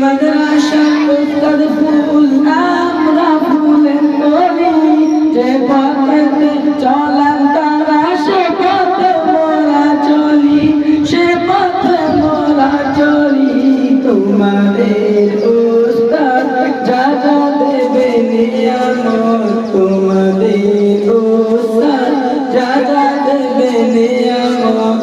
মাদ্রাসা উস্তাদ ফুল আমরা ফুলের কলি। যে পথেতে চলান তারা মোরা চলি, সে মোরা চলি। তোমাদের উস্তাদ যা দেবে তোমাদের উস্তাদ যা দেবে নিয়ামত।